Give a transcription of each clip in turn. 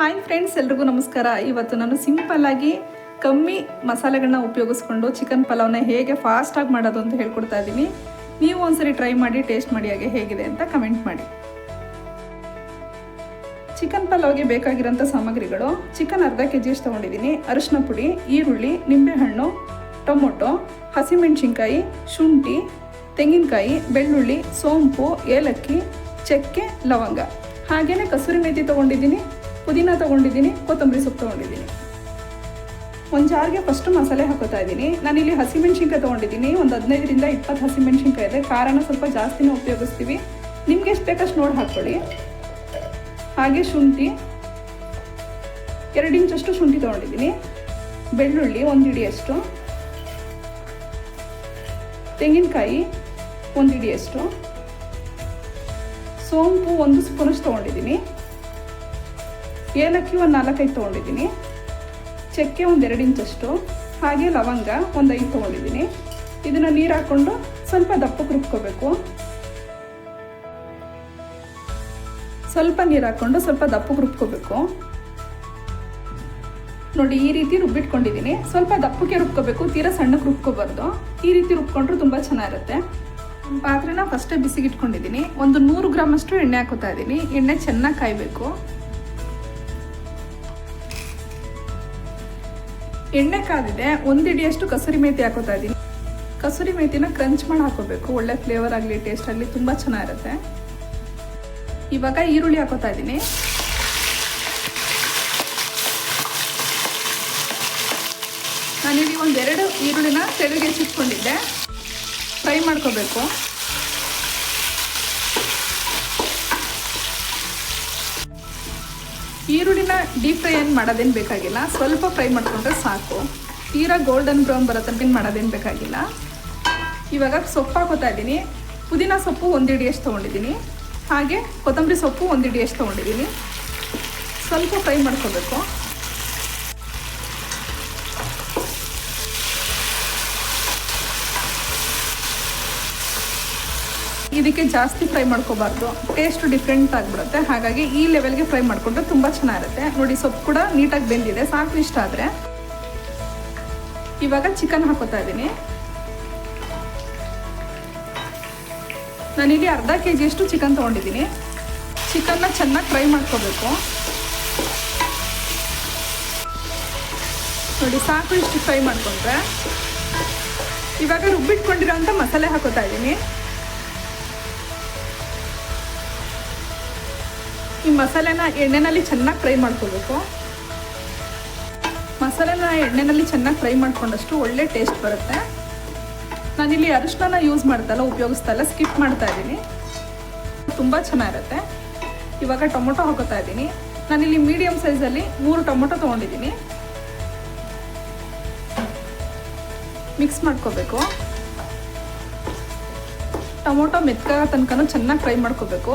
Hi friends ಎಲ್ರಿಗೂ ನಮಸ್ಕಾರ. ಇವತ್ತು ನಾನು ಸಿಂಪಲ್ ಆಗಿ ಕಮ್ಮಿ ಮಸಾಲೆಗಳನ್ನ ಉಪಯೋಗಿಸ್ಕೊಂಡು ಚಿಕನ್ ಪಲಾವ್ನ ಹೇಗೆ ಫಾಸ್ಟಾಗಿ ಮಾಡೋದು ಅಂತ ಹೇಳ್ಕೊಡ್ತಾ ಇದ್ದೀನಿ. ನೀವು ಒಂದ್ಸರಿ ಟ್ರೈ ಮಾಡಿ ಟೇಸ್ಟ್ ಮಾಡಿ ಹಾಗೆ ಹೇಗಿದೆ ಅಂತ ಕಮೆಂಟ್ ಮಾಡಿ. ಚಿಕನ್ ಪಲಾವ್ಗೆ ಬೇಕಾಗಿರೋಂಥ ಸಾಮಗ್ರಿಗಳು ಚಿಕನ್ ಅರ್ಧ ಕೆ ಜಿಯಷ್ಟು ತೊಗೊಂಡಿದ್ದೀನಿ. ಅರಿಶಿನ ಪುಡಿ, ಈರುಳ್ಳಿ, ನಿಂಬೆಹಣ್ಣು, ಟೊಮೊಟೊ, ಹಸಿಮೆಣಸಿನ್ಕಾಯಿ, ಶುಂಠಿ, ತೆಂಗಿನಕಾಯಿ, ಬೆಳ್ಳುಳ್ಳಿ, ಸೋಂಪು, ಏಲಕ್ಕಿ, ಚಕ್ಕೆ, ಲವಂಗ. ಹಾಗೆಯೇ ಕಸೂರಿ ಮೇಥಿ ತೊಗೊಂಡಿದ್ದೀನಿ. ಪುದೀನ ತೊಗೊಂಡಿದ್ದೀನಿ, ಕೊತ್ತಂಬರಿ ಸೊಪ್ಪು ತೊಗೊಂಡಿದ್ದೀನಿ. ಒಂದು ಜಾರ್ಗೆ ಫಸ್ಟು ಮಸಾಲೆ ಹಾಕೋತಾ ಇದ್ದೀನಿ. ನಾನಿಲ್ಲಿ ಹಸಿಮೆಣ್ಸಿನ್ಕಾಯಿ ತೊಗೊಂಡಿದ್ದೀನಿ. ಒಂದು ಹದಿನೈದರಿಂದ ಇಪ್ಪತ್ತು ಹಸಿಮೆಣ್ಸಿನ್ಕಾಯಿ ಇದೆ. ಖಾರನ ಸ್ವಲ್ಪ ಜಾಸ್ತಿನೇ ಉಪಯೋಗಿಸ್ತೀವಿ. ನಿಮ್ಗೆ ಎಷ್ಟು ಬೇಕಷ್ಟು ನೋಡಿ ಹಾಕ್ಕೊಳ್ಳಿ. ಹಾಗೆ ಶುಂಠಿ, ಎರಡು ಇಂಚಷ್ಟು ಶುಂಠಿ ತೊಗೊಂಡಿದ್ದೀನಿ. ಬೆಳ್ಳುಳ್ಳಿ, ಒಂದು ಹಿಡಿಯಷ್ಟು ತೆಂಗಿನಕಾಯಿ, ಒಂದು ಹಿಡಿಯಷ್ಟು ಸೋಂಪು, ಒಂದು ಸ್ಪೂನಷ್ಟು ತೊಗೊಂಡಿದ್ದೀನಿ. ಏಲಕ್ಕಿ ಒಂದು ನಾಲ್ಕೈದು ತೊಗೊಂಡಿದ್ದೀನಿ. ಚಕ್ಕೆ ಒಂದು ಎರಡು ಇಂಚಷ್ಟು ಹಾಗೆ ಲವಂಗ ಒಂದು ಐದು ತೊಗೊಂಡಿದ್ದೀನಿ. ಇದನ್ನು ನೀರು ಹಾಕ್ಕೊಂಡು ಸ್ವಲ್ಪ ದಪ್ಪಕ್ಕೆ ರುಬ್ಕೋಬೇಕು. ಸ್ವಲ್ಪ ನೀರು ಹಾಕ್ಕೊಂಡು ಸ್ವಲ್ಪ ದಪ್ಪಕ್ಕೆ ರುಬ್ಕೋಬೇಕು. ನೋಡಿ, ಈ ರೀತಿ ರುಬ್ಬಿಟ್ಕೊಂಡಿದ್ದೀನಿ. ಸ್ವಲ್ಪ ದಪ್ಪಕ್ಕೆ ರುಬ್ಕೋಬೇಕು, ತೀರಾ ಸಣ್ಣಕ್ಕೆ ರುಬ್ಕೋಬಾರ್ದು. ಈ ರೀತಿ ರುಬ್ಕೊಂಡ್ರೆ ತುಂಬ ಚೆನ್ನಾಗಿರುತ್ತೆ. ಪಾತ್ರೆನ ಫಸ್ಟೇ ಬಿಸಿಗೆ ಇಟ್ಕೊಂಡಿದ್ದೀನಿ ಒಂದು ನೂರು ಗ್ರಾಮಷ್ಟು ಎಣ್ಣೆ ಹಾಕೋತಾ ಇದ್ದೀನಿ. ಎಣ್ಣೆ ಚೆನ್ನಾಗಿ ಕಾಯಬೇಕು. ಎಣ್ಣೆ ಕಾದಿದೆ ಒಂದಿಡಿಯಷ್ಟು ಕಸೂರಿ ಮೇತಿ ಹಾಕೋತಾ ಇದ್ದೀನಿ. ಕಸೂರಿ ಮೇತಿನ ಕ್ರಂಚ್ ಮಾಡಿ ಹಾಕೋಬೇಕು. ಒಳ್ಳೆ ಫ್ಲೇವರ್ ಆಗಲಿ ಟೇಸ್ಟ್ ಆಗಲಿ, ತುಂಬ ಚೆನ್ನಾಗಿರುತ್ತೆ. ಇವಾಗ ಈರುಳ್ಳಿ ಹಾಕೋತಾ ಇದ್ದೀನಿ. ನಾನಿಲ್ಲಿ ಒಂದೆರಡು ಈರುಳ್ಳಿನ ತೆಗೆಗೆ ಚಿಟ್ಕೊಂಡಿದ್ದೆ. ಫ್ರೈ ಮಾಡ್ಕೋಬೇಕು. ಈರುಳ್ಳಿನ ಡೀಪ್ ಫ್ರೈ ಏನು ಮಾಡೋದೇನು ಬೇಕಾಗಿಲ್ಲ. ಸ್ವಲ್ಪ ಫ್ರೈ ಮಾಡಿಕೊಂಡ್ರೆ ಸಾಕು. ತೀರಾ ಗೋಲ್ಡನ್ ಬ್ರೌನ್ ಬರೋ ತನಕ ಮಾಡೋದೇನು ಬೇಕಾಗಿಲ್ಲ. ಇವಾಗ ಸೊಪ್ಪು ಹಾಕೋತಾ ಇದ್ದೀನಿ. ಪುದೀನ ಸೊಪ್ಪು ಒಂದು ಹಿಡಿಯಷ್ಟು ತೊಗೊಂಡಿದ್ದೀನಿ. ಹಾಗೆ ಕೊತ್ತಂಬರಿ ಸೊಪ್ಪು ಒಂದು ಹಿಡಿಯಷ್ಟು ತೊಗೊಂಡಿದ್ದೀನಿ. ಸ್ವಲ್ಪ ಫ್ರೈ ಮಾಡ್ಕೋಬೇಕು. ಇದಕ್ಕೆ ಜಾಸ್ತಿ ಫ್ರೈ ಮಾಡ್ಕೋಬಾರ್ದು. ಟೇಸ್ಟ್ ಡಿಫ್ರೆಂಟ್ ಆಗಿಬಿಡುತ್ತೆ. ಹಾಗಾಗಿ ಈ ಲೆವೆಲ್ಗೆ ಫ್ರೈ ಮಾಡಿಕೊಂಡ್ರೆ ತುಂಬ ಚೆನ್ನಾಗಿರುತ್ತೆ. ನೋಡಿ, ಸೊಪ್ಪು ಕೂಡ ನೀಟಾಗಿ ಬೆಂದಿದೆ. ಸಾಕು ಇಷ್ಟ ಆದರೆ. ಇವಾಗ ಚಿಕನ್ ಹಾಕೋತಾ ಇದ್ದೀನಿ. ನಾನಿಲ್ಲಿ ಅರ್ಧ ಕೆ ಜಿಯಷ್ಟು ಚಿಕನ್ ತೊಗೊಂಡಿದ್ದೀನಿ. ಚಿಕನ್ನ ಚೆನ್ನಾಗಿ ಫ್ರೈ ಮಾಡ್ಕೋಬೇಕು. ನೋಡಿ, ಸಾಕು ಇಷ್ಟು ಫ್ರೈ ಮಾಡ್ಕೊಂಡ್ರೆ. ಇವಾಗ ರುಬ್ಬಿಟ್ಕೊಂಡಿರೋಂಥ ಮಸಾಲೆ ಹಾಕೋತಾ ಇದ್ದೀನಿ. ಈ ಮಸಾಲೆನ ಎಣ್ಣೆನಲ್ಲಿ ಚೆನ್ನಾಗಿ ಫ್ರೈ ಮಾಡ್ಕೋಬೇಕು. ಮಸಾಲೆನ ಎಣ್ಣೆನಲ್ಲಿ ಚೆನ್ನಾಗಿ ಫ್ರೈ ಮಾಡ್ಕೊಂಡಷ್ಟು ಒಳ್ಳೆ ಟೇಸ್ಟ್ ಬರುತ್ತೆ. ನಾನಿಲ್ಲಿ ಅರಿಶಿನ ಯೂಸ್ ಮಾಡ್ತಲ್ಲ ಉಪಯೋಗಿಸ್ತಾ ಇಲ್ಲ ಸ್ಕಿಪ್ ಮಾಡ್ತಾ ಇದ್ದೀನಿ. ತುಂಬ ಚೆನ್ನಾಗಿರುತ್ತೆ. ಇವಾಗ ಟೊಮೊಟೊ ಹಾಕೋತಾ ಇದ್ದೀನಿ. ನಾನಿಲ್ಲಿ ಮೀಡಿಯಮ್ ಸೈಜಲ್ಲಿ ಮೂರು ಟೊಮೊಟೊ ತೊಗೊಂಡಿದ್ದೀನಿ. ಮಿಕ್ಸ್ ಮಾಡ್ಕೋಬೇಕು. ಟೊಮೊಟೊ ಮೆತ್ಕಾಗ ತನಕ ಚೆನ್ನಾಗಿ ಫ್ರೈ ಮಾಡ್ಕೋಬೇಕು.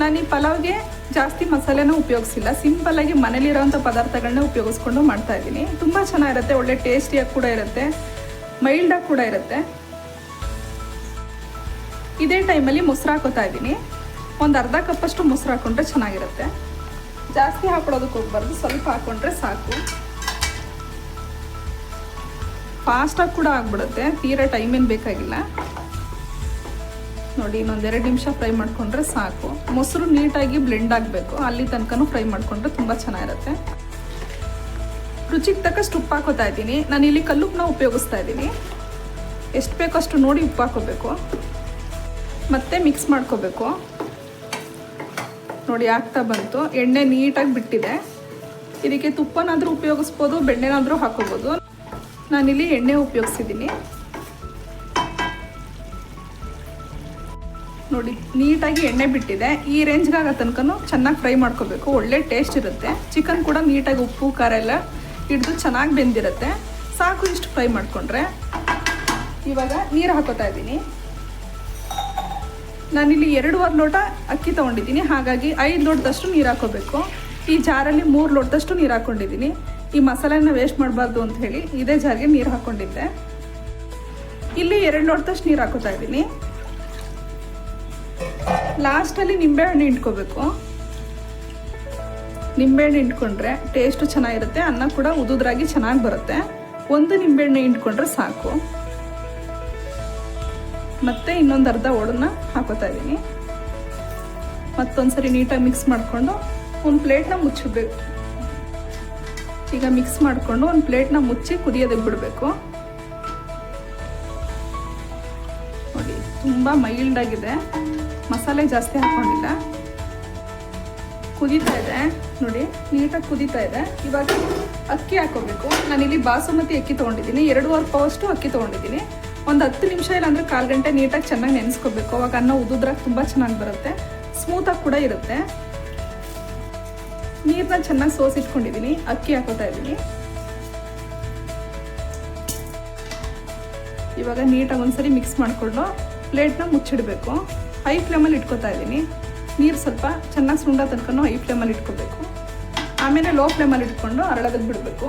ನಾನು ಈ ಪಲಾವ್ಗೆ ಜಾಸ್ತಿ ಮಸಾಲೆನೂ ಉಪಯೋಗಿಸಿಲ್ಲ. ಸಿಂಪಲ್ಲಾಗಿ ಮನೇಲಿರೋವಂಥ ಪದಾರ್ಥಗಳನ್ನ ಉಪಯೋಗಿಸ್ಕೊಂಡು ಮಾಡ್ತಾ ಇದ್ದೀನಿ. ತುಂಬ ಚೆನ್ನಾಗಿರುತ್ತೆ, ಒಳ್ಳೆ ಟೇಸ್ಟಿಯಾಗಿ ಕೂಡ ಇರುತ್ತೆ ಮೈಲ್ಡಾಗಿ ಕೂಡ ಇರುತ್ತೆ. ಇದೇ ಟೈಮಲ್ಲಿ ಮೊಸರು ಹಾಕೋತಾ ಇದ್ದೀನಿ. ಒಂದು ಅರ್ಧ ಕಪ್ಪಷ್ಟು ಮೊಸರು ಹಾಕ್ಕೊಂಡ್ರೆ ಚೆನ್ನಾಗಿರುತ್ತೆ. ಜಾಸ್ತಿ ಹಾಕೊಳ್ಳೋದಕ್ಕೆ ಹೋಗ್ಬಾರ್ದು, ಸ್ವಲ್ಪ ಹಾಕ್ಕೊಂಡ್ರೆ ಸಾಕು. ಫಾಸ್ಟಾಗಿ ಕೂಡ ಆಗ್ಬಿಡುತ್ತೆ, ತೀರಾ ಟೈಮ್ ಏನು ಬೇಕಾಗಿಲ್ಲ. ನೋಡಿ ಇನ್ನೊಂದೆರಡು ನಿಮಿಷ ಫ್ರೈ ಮಾಡಿಕೊಂಡ್ರೆ ಸಾಕು. ಮೊಸರು ನೀಟಾಗಿ ಬ್ಲೆಂಡ್ ಆಗಬೇಕು. ಅಲ್ಲಿ ತನಕನೂ ಫ್ರೈ ಮಾಡಿಕೊಂಡ್ರೆ ತುಂಬ ಚೆನ್ನಾಗಿರುತ್ತೆ. ರುಚಿಗೆ ತಕ್ಕಷ್ಟು ಉಪ್ಪು ಹಾಕೋತಾ ಇದ್ದೀನಿ. ನಾನು ಇಲ್ಲಿ ಕಲ್ಲುಪ್ಪನ್ನ ಉಪಯೋಗಿಸ್ತಾ ಇದ್ದೀನಿ. ಎಷ್ಟು ಬೇಕೋ ಅಷ್ಟು ನೋಡಿ ಉಪ್ಪು ಹಾಕೋಬೇಕು. ಮತ್ತೆ ಮಿಕ್ಸ್ ಮಾಡ್ಕೋಬೇಕು. ನೋಡಿ, ಆಗ್ತಾ ಬಂತು. ಎಣ್ಣೆ ನೀಟಾಗಿ ಬಿಟ್ಟಿದೆ. ಇದಕ್ಕೆ ತುಪ್ಪನಾದರೂ ಉಪಯೋಗಿಸ್ಬೋದು, ಬೆಣ್ಣೆನಾದರೂ ಹಾಕೋಬೋದು. ನಾನಿಲ್ಲಿ ಎಣ್ಣೆ ಉಪಯೋಗಿಸಿದ್ದೀನಿ. ನೋಡಿ, ನೀಟಾಗಿ ಎಣ್ಣೆ ಬಿಟ್ಟಿದೆ. ಈ ರೇಂಜ್ಗೆ ಆಗೋ ತನಕ ಚೆನ್ನಾಗಿ ಫ್ರೈ ಮಾಡ್ಕೋಬೇಕು. ಒಳ್ಳೆ ಟೇಸ್ಟ್ ಇರುತ್ತೆ. ಚಿಕನ್ ಕೂಡ ನೀಟಾಗಿ ಉಪ್ಪು, ಖಾರ ಎಲ್ಲ ಹಿಡಿದು ಚೆನ್ನಾಗಿ ಬೆಂದಿರುತ್ತೆ. ಸಾಕು ಇಷ್ಟು ಫ್ರೈ ಮಾಡಿಕೊಂಡ್ರೆ. ಇವಾಗ ನೀರು ಹಾಕೋತಾ ಇದ್ದೀನಿ. ನಾನಿಲ್ಲಿ ಎರಡೂವರೆ ಲೋಟ ಅಕ್ಕಿ ತೊಗೊಂಡಿದ್ದೀನಿ. ಹಾಗಾಗಿ ಐದು ಲೋಟದಷ್ಟು ನೀರು ಹಾಕೋಬೇಕು. ಈ ಜಾರಲ್ಲಿ ಮೂರು ಲೋಟದಷ್ಟು ನೀರು ಹಾಕ್ಕೊಂಡಿದ್ದೀನಿ ಈ ಮಸಾಲೆನ ವೇಸ್ಟ್ ಮಾಡಬಾರ್ದು ಅಂತ ಹೇಳಿ ಇದೇ ಜಾರಿಗೆ ನೀರು ಹಾಕ್ಕೊಂಡಿದ್ದೆ ಇಲ್ಲಿ ಎರಡು ಲೋಟದಷ್ಟು ನೀರು ಹಾಕೋತಾ ಇದ್ದೀನಿ. ಲಾಸ್ಟಲ್ಲಿ ನಿಂಬೆಹಣ್ಣು ಇಟ್ಕೋಬೇಕು ನಿಂಬೆಹಣ್ಣು ಇಟ್ಕೊಂಡ್ರೆ ಟೇಸ್ಟು ಚೆನ್ನಾಗಿರುತ್ತೆ, ಅನ್ನ ಕೂಡ ಉದುದ್ರಾಗಿ ಚೆನ್ನಾಗಿ ಬರುತ್ತೆ. ಒಂದು ನಿಂಬೆಹಣ್ಣು ಇಟ್ಕೊಂಡ್ರೆ ಸಾಕು. ಮತ್ತೆ ಇನ್ನೊಂದು ಅರ್ಧ ಓಡನ್ನ ಹಾಕೋತಾ ಇದ್ದೀನಿ. ಮತ್ತೊಂದ್ಸರಿ ನೀಟಾಗಿ ಮಿಕ್ಸ್ ಮಾಡಿಕೊಂಡು ಒಂದು ಪ್ಲೇಟ್ನ ಮುಚ್ಚಬೇಕು ಈಗ ಮಿಕ್ಸ್ ಮಾಡಿಕೊಂಡು ಒಂದು ಪ್ಲೇಟ್ನ ಮುಚ್ಚಿ ಕುದಿಯೋದಕ್ಕೆ ಬಿಡಬೇಕು. ನೋಡಿ, ತುಂಬ ಮೈಲ್ಡ್ ಆಗಿದೆ. ಮಸಾಲೆ ಜಾಸ್ತಿ ಹಾಕೊಂಡಿಲ್ಲ. ಕುದೀತಾ ಇದೆ. ನೋಡಿ, ನೀಟಾಗಿ ಕುದೀತಾ ಇದೆ. ಇವಾಗ ಅಕ್ಕಿ ಹಾಕೋಬೇಕು. ನಾನಿಲ್ಲಿ ಬಾಸುಮತಿ ಅಕ್ಕಿ ತೊಗೊಂಡಿದ್ದೀನಿ. ಎರಡೂವರೆ ಪಾವಷ್ಟು ಅಕ್ಕಿ ತೊಗೊಂಡಿದ್ದೀನಿ. ಒಂದು ಹತ್ತು ನಿಮಿಷ ಇಲ್ಲಾಂದರೆ ಕಾಲು ಗಂಟೆ ನೀಟಾಗಿ ಚೆನ್ನಾಗಿ ನೆನೆಸ್ಕೋಬೇಕು. ಅವಾಗ ಅನ್ನ ಉದುದ್ರಾಗ ತುಂಬ ಚೆನ್ನಾಗಿ ಬರುತ್ತೆ. ಸ್ಮೂತಾಗಿ ಕೂಡ ಇರುತ್ತೆ. ನೀರನ್ನ ಚೆನ್ನಾಗಿ ಸೋಸಿಟ್ಕೊಂಡಿದ್ದೀನಿ ಅಕ್ಕಿ ಹಾಕೋತಾ ಇದ್ದೀನಿ ಇವಾಗ ನೀಟಾಗಿ ಒಂದ್ಸರಿ ಮಿಕ್ಸ್ ಮಾಡಿಕೊಂಡು ಪ್ಲೇಟ್ನ ಮುಚ್ಚಿಡಬೇಕು. ಹೈ ಫ್ಲೇಮಲ್ಲಿ ಇಟ್ಕೋತಾ ಇದ್ದೀನಿ. ನೀರು ಸ್ವಲ್ಪ ಚೆನ್ನಾಗಿ ಸುಂಡ ತನಕ ಹೈ ಫ್ಲೇಮಲ್ಲಿ ಇಟ್ಕೋಬೇಕು. ಆಮೇಲೆ ಲೋ ಫ್ಲೇಮಲ್ಲಿ ಇಟ್ಕೊಂಡು ಅರಳೋದಕ್ಕೆ ಬಿಡಬೇಕು.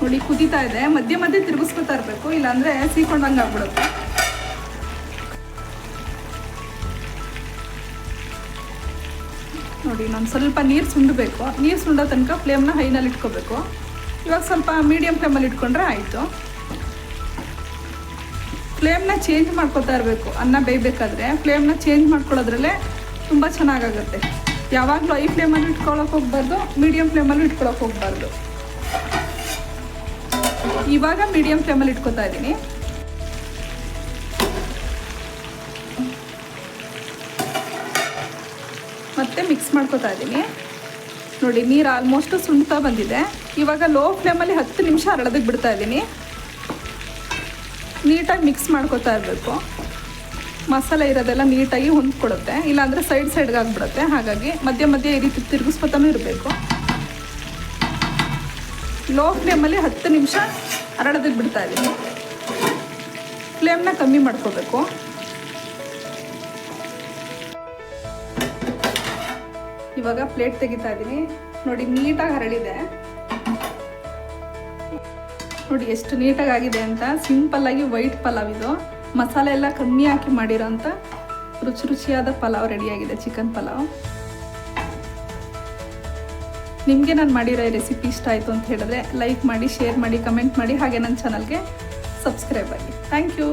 ನೋಡಿ, ಕುದೀತಾ ಇದೆ. ಮಧ್ಯೆ ಮಧ್ಯೆ ತಿರುಗಿಸ್ಕೊತಾ ಇರಬೇಕು. ಇಲ್ಲಾಂದ್ರೆ ಸೀಕೊಂಡಂಗೆ ಆಗ್ಬಿಡುತ್ತೆ. ನೋಡಿ ನಾನು ಸ್ವಲ್ಪ ನೀರು ಸುಂಡಬೇಕು. ನೀರು ಸುಂಡೋ ತನಕ ಫ್ಲೇಮ್ನ ಹೈನಲ್ಲಿ ಇಟ್ಕೋಬೇಕು. ಇವಾಗ ಸ್ವಲ್ಪ ಮೀಡಿಯಮ್ ಫ್ಲೇಮಲ್ಲಿ ಇಟ್ಕೊಂಡ್ರೆ ಆಯಿತು. ಫ್ಲೇಮ್ನ ಚೇಂಜ್ ಮಾಡ್ಕೊತಾ ಇರಬೇಕು. ಅನ್ನ ಬೇಯಬೇಕಾದ್ರೆ ಫ್ಲೇಮ್ನ ಚೇಂಜ್ ಮಾಡ್ಕೊಳ್ಳೋದ್ರಲ್ಲೇ ತುಂಬ ಚೆನ್ನಾಗಾಗುತ್ತೆ. ಯಾವಾಗಲೂ ಐ ಫ್ಲೇಮಲ್ಲಿ ಇಟ್ಕೊಳಕ್ಕೆ ಹೋಗ್ಬಾರ್ದು ಮೀಡಿಯಮ್ ಫ್ಲೇಮಲ್ಲಿ ಇಟ್ಕೊಳಕ್ಕೆ ಹೋಗ್ಬಾರ್ದು. ಇವಾಗ ಮೀಡಿಯಮ್ ಫ್ಲೇಮಲ್ಲಿ ಇಟ್ಕೊತಾ ಇದ್ದೀನಿ. ಮತ್ತೆ ಮಿಕ್ಸ್ ಮಾಡ್ಕೊತಾ ಇದ್ದೀನಿ. ನೋಡಿ, ನೀರು ಆಲ್ಮೋಸ್ಟ್ ಸುಣ್ತಾ ಬಂದಿದೆ. ಇವಾಗ ಲೋ ಫ್ಲೇಮಲ್ಲಿ ಹತ್ತು ನಿಮಿಷ ಅರಳೋದಕ್ಕೆ ಬಿಡ್ತಾ ಇದ್ದೀನಿ. ನೀಟಾಗಿ ಮಿಕ್ಸ್ ಮಾಡ್ಕೋತಾ ಇರಬೇಕು. ಮಸಾಲೆ ಇರೋದೆಲ್ಲ ನೀಟಾಗಿ ಹೊಂದ್ಕೊಡುತ್ತೆ. ಇಲ್ಲಾಂದರೆ ಸೈಡ್ ಸೈಡ್ಗೆ ಆಗಿಬಿಡುತ್ತೆ. ಹಾಗಾಗಿ ಮಧ್ಯ ಮಧ್ಯೆ ಈ ರೀತಿ ತಿರುಗಿಸ್ಕೊತಾನೂ ಇರಬೇಕು. ಲೋ ಫ್ಲೇಮಲ್ಲಿ ಹತ್ತು ನಿಮಿಷ ಹರಡೋದಕ್ಕೆ ಬಿಡ್ತಾ ಇದ್ದೀನಿ. ಫ್ಲೇಮ್ನ ಕಮ್ಮಿ ಮಾಡ್ಕೋಬೇಕು. ಇವಾಗ ಪ್ಲೇಟ್ ತೆಗಿತಾ ಇದ್ದೀನಿ. ನೋಡಿ, ನೀಟಾಗಿ ಹರಳಿದೆ ನೋಡಿ ಎಷ್ಟು ನೀಟಾಗಿ ಆಗಿದೆ ಅಂತ. ಸಿಂಪಲ್ ಆಗಿ ವೈಟ್ ಪಲಾವ್ ಇದು. ಮಸಾಲೆ ಎಲ್ಲ ಕಮ್ಮಿ ಹಾಕಿ ಮಾಡಿರೋ ಅಂತ ರುಚಿ ರುಚಿಯಾದ ಪಲಾವ್ ರೆಡಿಯಾಗಿದೆ ಚಿಕನ್ ಪಲಾವ್. ನಿಮಗೆ ನಾನು ಮಾಡಿರೋ ರೆಸಿಪಿ ಇಷ್ಟ ಆಯಿತು ಅಂತ ಹೇಳಿದ್ರೆ ಲೈಕ್ ಮಾಡಿ ಶೇರ್ ಮಾಡಿ ಕಮೆಂಟ್ ಮಾಡಿ, ಹಾಗೆ ನನ್ನ ಚಾನಲ್ಗೆ ಸಬ್ಸ್ಕ್ರೈಬ್ ಆಗಿ. Thank you